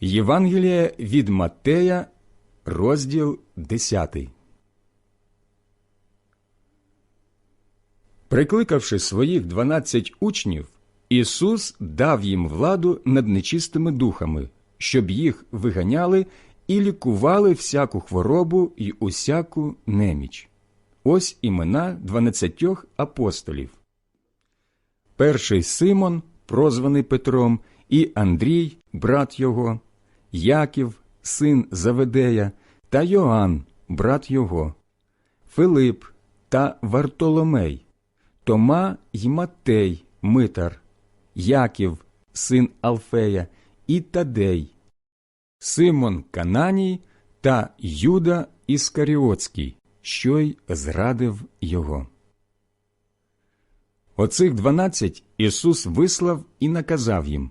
Євангеліє від Маттея, розділ 10. Прикликавши своїх дванадцять учнів, Ісус дав їм владу над нечистими духами, щоб їх виганяли і лікували всяку хворобу і усяку неміч. Ось імена дванадцятьох апостолів. Перший Симон, прозваний Петром, і Андрій, брат його, Яків, син Заведея, та Йоанн, брат його, Филип та Вартоломей, Тома й Матей, Митар, Яків, син Алфея, і Тадей, Симон Кананій та Юда Іскаріотський, що й зрадив його. Оцих дванадцять Ісус вислав і наказав їм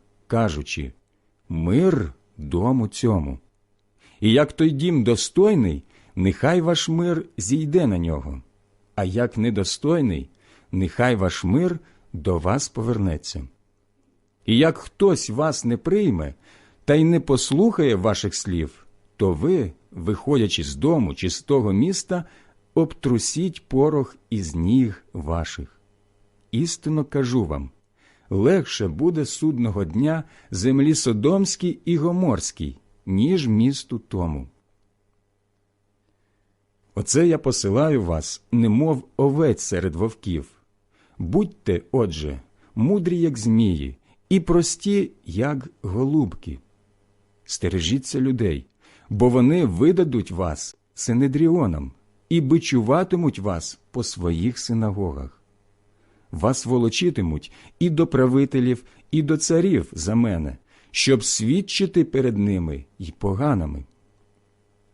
кажучи Мир дому цьому. І як той дім достойний, нехай ваш мир зійде на нього, а як недостойний, нехай ваш мир до вас повернеться. І як хтось вас не прийме та й не послухає ваших слів, то ви, виходячи з дому чи з того міста, обтрусіть порох із ніг ваших. Істинно кажу вам легше буде судного дня землі Содомській і Гоморській, ніж місту тому. Оце я посилаю вас, немов овець серед вовків. Будьте, отже, мудрі, як змії, і прості, як голубки. Стережіться людей, бо вони видадуть вас синедріонам і бичуватимуть вас по своїх синагогах. Вас волочитимуть і до правителів, і до царів за мене, щоб свідчити перед ними й поганими.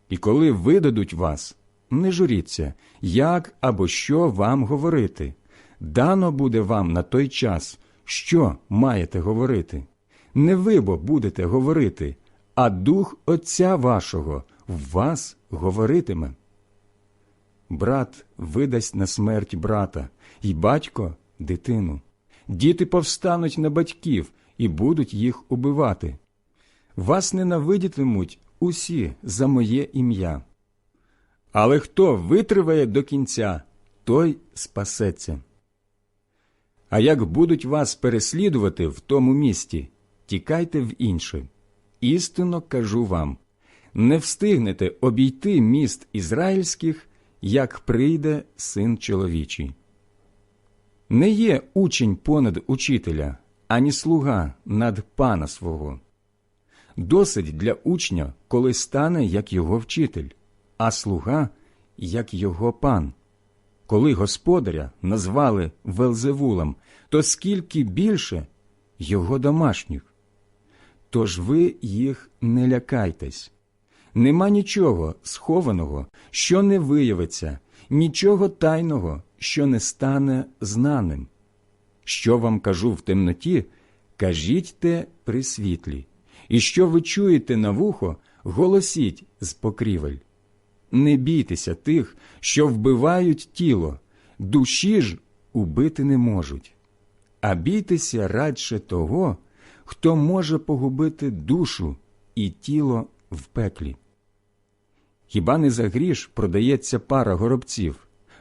І коли видадуть вас, не журіться, як або що вам говорити. Дано буде вам на той час, що маєте говорити. Не ви бо будете говорити, а дух Отця вашого в вас говоритиме. Брат видасть на смерть брата, і батько дитину. Діти повстануть на батьків і будуть їх убивати. Вас ненавидітимуть усі за моє ім'я. Але хто витриває до кінця, той спасеться. А як будуть вас переслідувати в тому місті, тікайте в інше. Істинно кажу вам не встигнете обійти міст ізраїльських, як прийде син чоловічий. Не є учень понад учителя, ані слуга над пана свого. Досить для учня, коли стане як його вчитель, а слуга як його пан. Коли господаря назвали Велзевулом, то скільки більше його домашніх. Тож ви їх не лякайтесь. Нема нічого схованого, що не виявиться, нічого тайного, що не стане знаним. Що вам кажу в темноті, кажіть те при світлі, і що ви чуєте на вухо, голосіть з покрівель. Не бійтеся тих, що вбивають тіло, душі ж убити не можуть, а бійтеся радше того, хто може погубити душу і тіло в пеклі. Хіба не за гріш продається пара горобців,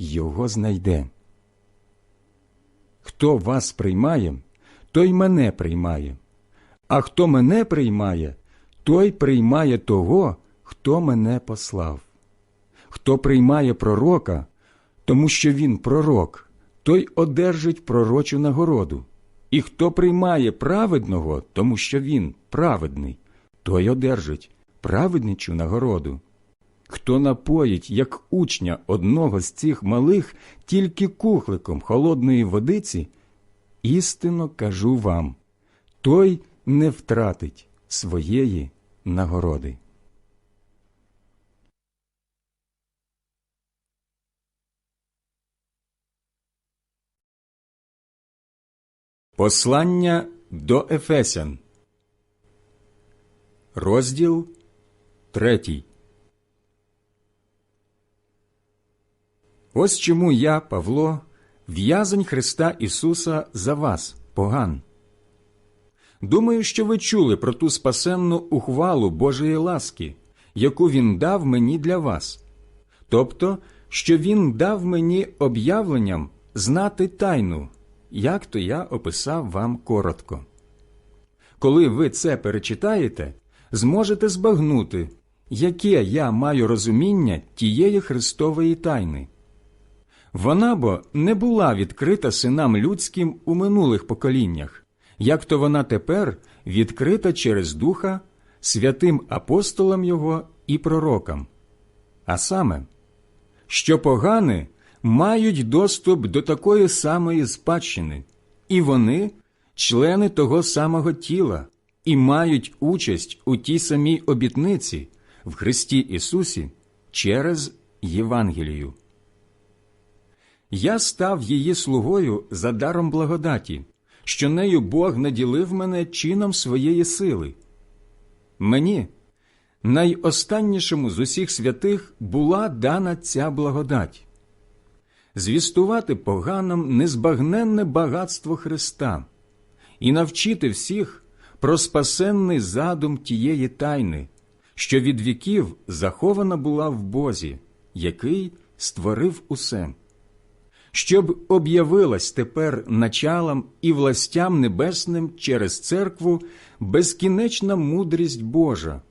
його знайде. Хто вас приймає, той мене приймає, а хто мене приймає, той приймає того, хто мене послав. Хто приймає пророка, тому що він пророк, той одержить пророчу нагороду. І хто приймає праведного, тому що він праведний, той одержить праведничу нагороду. Хто напоїть, як учня одного з цих малих, тільки кухликом холодної водиці, істинно кажу вам, той не втратить своєї нагороди. Послання до Ефесян, розділ третій. Ось чому я, Павло, в'язень Христа Ісуса за вас, поган. Думаю, що ви чули про ту спасенну ухвалу Божої ласки, яку Він дав мені для вас, тобто, що Він дав мені об'явленням знати тайну, як то я описав вам коротко. Коли ви це перечитаєте, зможете збагнути, яке я маю розуміння тієї Христової тайни. Вона бо не була відкрита синам людським у минулих поколіннях, як то вона тепер відкрита через Духа святим апостолам Його і пророкам. А саме, що погани мають доступ до такої самої спадщини, і вони члени того самого тіла, і мають участь у тій самій обітниці в Христі Ісусі через Євангелію. Я став її слугою за даром благодаті, що нею Бог наділив мене чином своєї сили. Мені, найостаннішому з усіх святих, була дана ця благодать звістувати поганам незбагненне багатство Христа і навчити всіх про спасенний задум тієї тайни, що від віків захована була в Бозі, який створив усе щоб об'явилась тепер началам і властям небесним через церкву безкінечна мудрість Божа,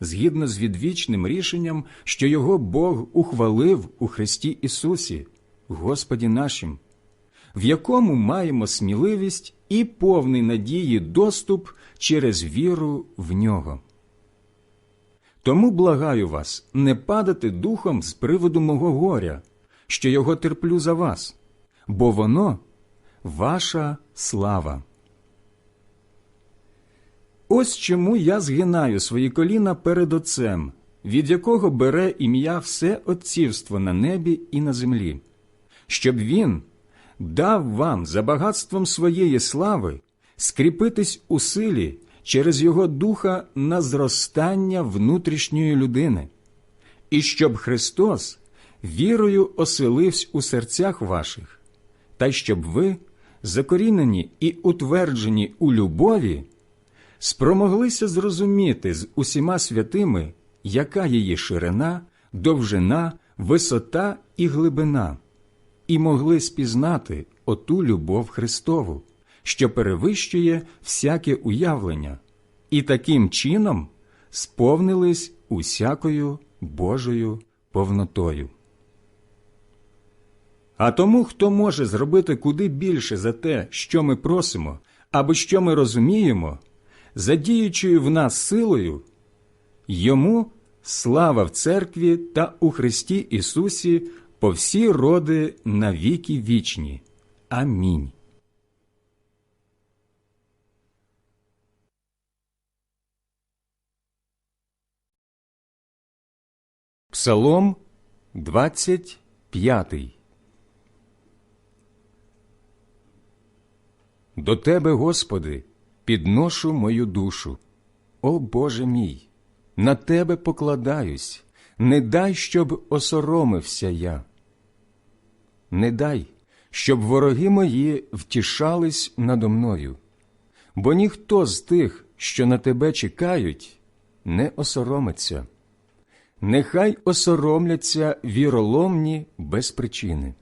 згідно з відвічним рішенням, що його Бог ухвалив у Христі Ісусі, Господі нашим, в якому маємо сміливість і повний надії доступ через віру в нього. Тому благаю вас не падати духом з приводу мого горя що його терплю за вас, бо воно ваша слава. Ось чому я згинаю свої коліна перед Отцем, від якого бере ім'я все отцівство на небі і на землі, щоб він дав вам за багатством своєї слави скріпитись у силі через його духа на зростання внутрішньої людини, і щоб Христос вірою оселився у серцях ваших, та щоб ви, закорінені і утверджені у любові, спромоглися зрозуміти з усіма святими, яка її ширина, довжина, висота і глибина, і могли спізнати оту любов Христову, що перевищує всяке уявлення, і таким чином сповнились усякою Божою повнотою. А тому, хто може зробити куди більше за те, що ми просимо, або що ми розуміємо, задіючою в нас силою, йому слава в церкві та у Христі Ісусі по всі роди на віки вічні. Амінь. Псалом 25 До Тебе, Господи, підношу мою душу. О Боже мій, на Тебе покладаюсь, не дай, щоб осоромився я. Не дай, щоб вороги мої втішались надо мною, бо ніхто з тих, що на тебе чекають, не осоромиться. Нехай осоромляться віроломні без причини.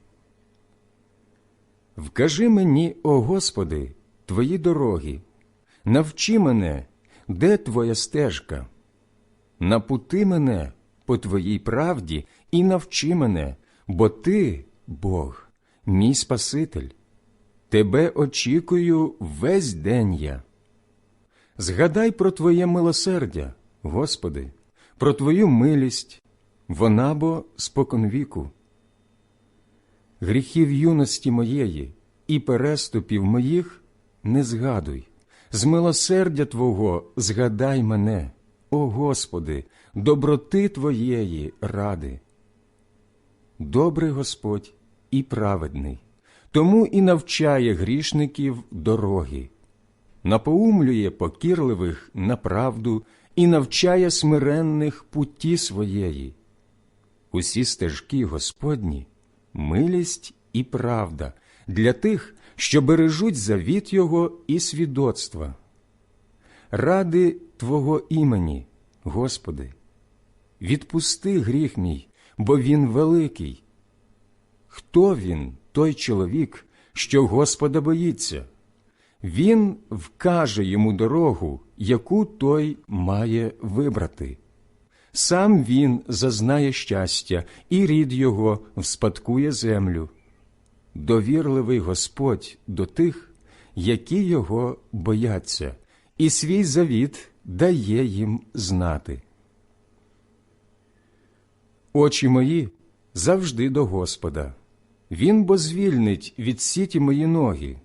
Вкажи мені, о Господи, твої дороги, навчи мене, де твоя стежка, напути мене по твоїй правді і навчи мене, бо ти, Бог, мій Спаситель. Тебе очікую весь день я. Згадай про Твоє милосердя, Господи, про Твою милість, вона бо споконвіку. Гріхів юності моєї і переступів моїх не згадуй, з милосердя Твого згадай мене, о Господи, доброти Твоєї ради. Добрий Господь і праведний, тому і навчає грішників дороги, напоумлює покірливих на правду і навчає смиренних путі своєї. Усі стежки Господні, милість і правда для тих, що бережуть завіт Його і свідоцтва. Ради Твого імені, Господи, відпусти гріх мій, бо він великий. Хто він, той чоловік, що Господа боїться? Він вкаже йому дорогу, яку той має вибрати. Сам він зазнає щастя, і рід його вспадкує землю. Довірливий Господь до тих, які його бояться, і свій завіт дає їм знати. Очі мої завжди до Господа. Він бо звільнить від сіті мої ноги.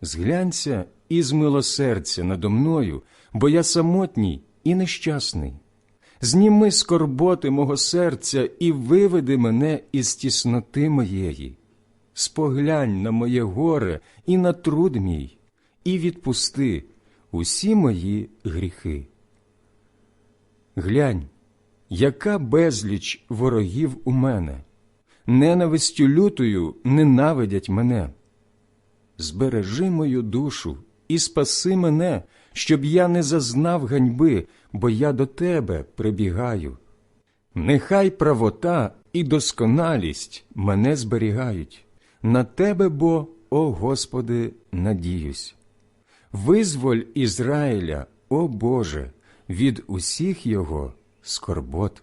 Зглянься і змилосердя надо мною, бо я самотній і нещасний. Зніми скорботи мого серця і виведи мене із тісноти моєї. Споглянь на моє горе і на труд мій, і відпусти усі мої гріхи. Глянь, яка безліч ворогів у мене, ненавистю лютою ненавидять мене. Збережи мою душу і спаси мене, щоб я не зазнав ганьби, бо я до тебе прибігаю. Нехай правота і досконалість мене зберігають, на тебе бо, о Господи, надіюсь. Визволь Ізраїля, о Боже, від усіх його скорбот.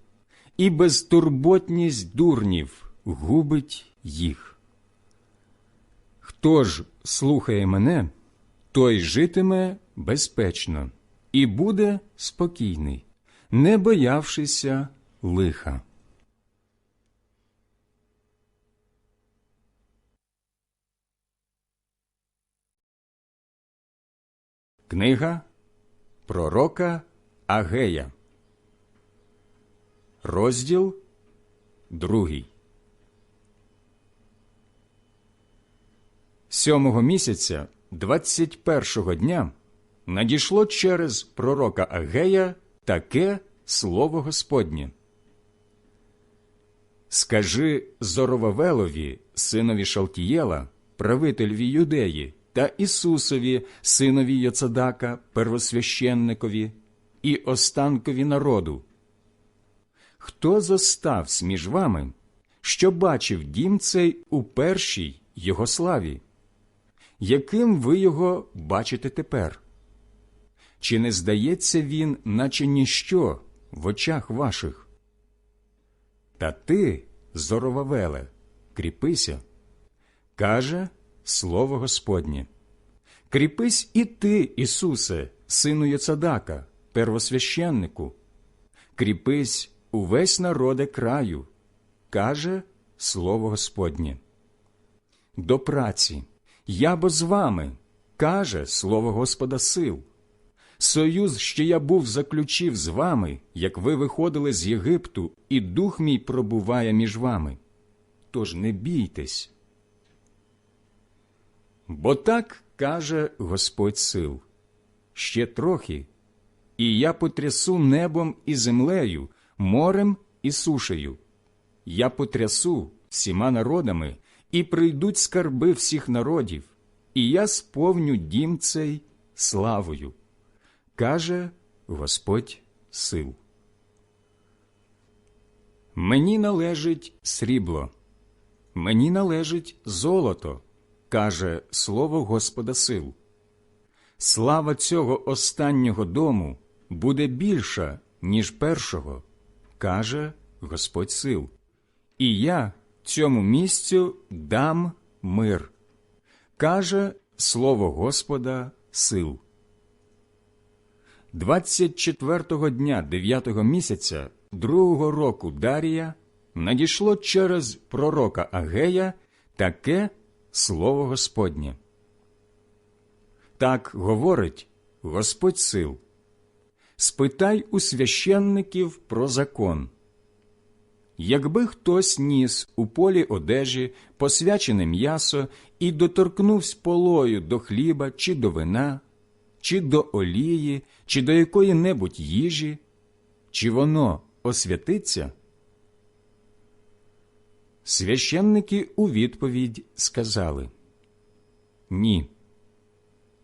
і безтурботність дурнів губить їх. Хто ж слухає мене, той житиме безпечно і буде спокійний, не боявшися лиха. Книга Пророка Агея, розділ другий. Сьомого місяця, двадцять першого дня, надійшло через пророка Агея таке слово Господнє. Скажи Зоровавелові, синові Шалтієла, правителеві юдеї, та Ісусові, синові Йоцадака, первосвященникові, і останкові народу. Хто зоставсь між вами, що бачив дім цей у першій його славі? Яким ви його бачите тепер? Чи не здається він, наче ніщо в очах ваших? Та ти, Зоровавеле, кріпися, каже слово Господнє. Кріпись і ти, Ісусе, сину Йоцадака, первосвященнику, кріпись увесь народе краю, каже слово Господнє. До праці, я бо з вами, каже слово Господа сил. Союз, що я був заключив з вами, як ви виходили з Єгипту, і дух мій пробуває між вами. Тож не бійтесь. Бо так каже Господь сил ще трохи, і я потрясу небом і землею, морем і сушею. Я потрясу всіма народами, і прийдуть скарби всіх народів, і я сповню дім цей славою, каже Господь сил. Мені належить срібло, мені належить золото, каже слово Господа сил. Слава цього останнього дому буде більша, ніж першого, каже Господь сил. І я цьому місцю дам мир, каже слово Господа сил. 24-го дня 9-го місяця другого року Дарія надійшло через пророка Агея таке слово Господнє. Так говорить Господь сил. Спитай у священників про закон. Якби хтось ніс у полі одежі посвячене м'ясо і доторкнувся полою до хліба чи до вина, чи до олії, чи до якої небудь їжі, чи воно освятиться? Священники у відповідь сказали Ні.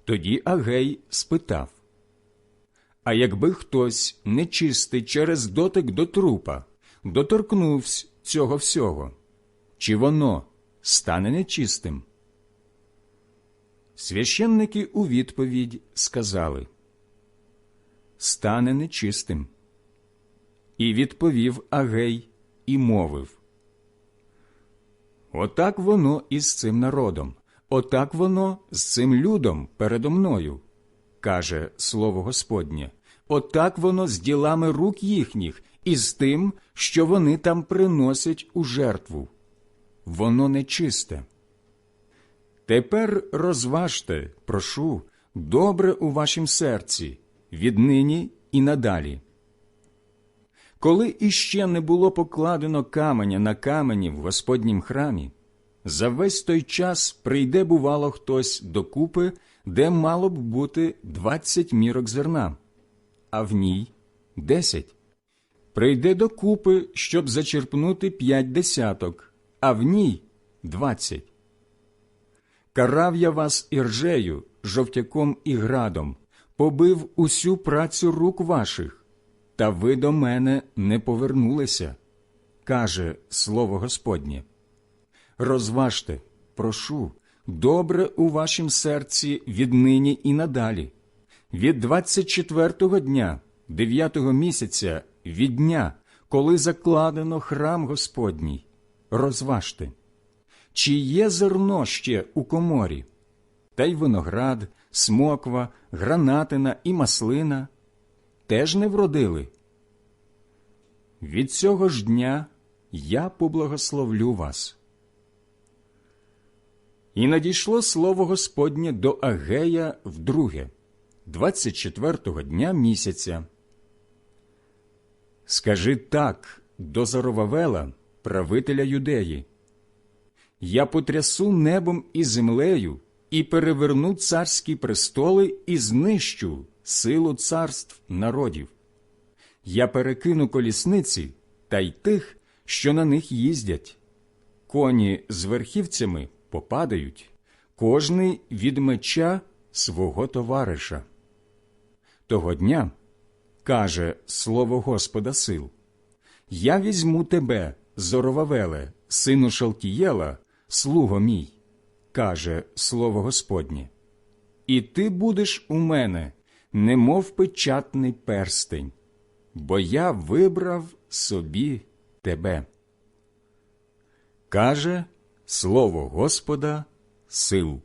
Тоді Агей спитав А якби хтось нечистий через дотик до трупа, доторкнувся цього всього, чи воно стане нечистим? Священники у відповідь сказали Стане нечистим. І відповів Агей і мовив Отак воно і з цим народом, отак воно з цим людом передо мною, каже слово Господнє, отак воно з ділами рук їхніх і з тим, що вони там приносять у жертву. Воно нечисте. Тепер розважте, прошу, добре у вашім серці, віднині і надалі. Коли іще не було покладено каменя на камені в Господнім храмі, за весь той час прийде, бувало, хтось докупи, де мало б бути двадцять мірок зерна, а в ній десять. Прийде докупи, щоб зачерпнути п'ять десяток, а в ній двадцять. Карав я вас іржею, жовтяком і градом, побив усю працю рук ваших, та ви до мене не повернулися, каже слово Господнє. Розважте, прошу, добре у вашім серці віднині і надалі, від двадцять четвертого дня, дев'ятого місяця, від дня, коли закладено храм Господній, розважте. Чи є зерно ще у коморі, та й виноград, смоква, гранатина і маслина теж не вродили? Від цього ж дня я поблагословлю вас. І надійшло слово Господнє до Агея вдруге, 24-го дня місяця. Скажи так до Зоровавела, правителя юдеї. Я потрясу небом і землею, і переверну царські престоли, і знищу силу царств народів. Я перекину колісниці та й тих, що на них їздять. Коні з верхівцями попадають, кожний від меча свого товариша. Того дня каже слово Господа сил: Я візьму тебе, Зоровавеле, сину Шалтієла, слуго мій, каже слово Господнє. І ти будеш у мене, немов печатний перстень, бо я вибрав собі тебе. Каже слово Господа сил.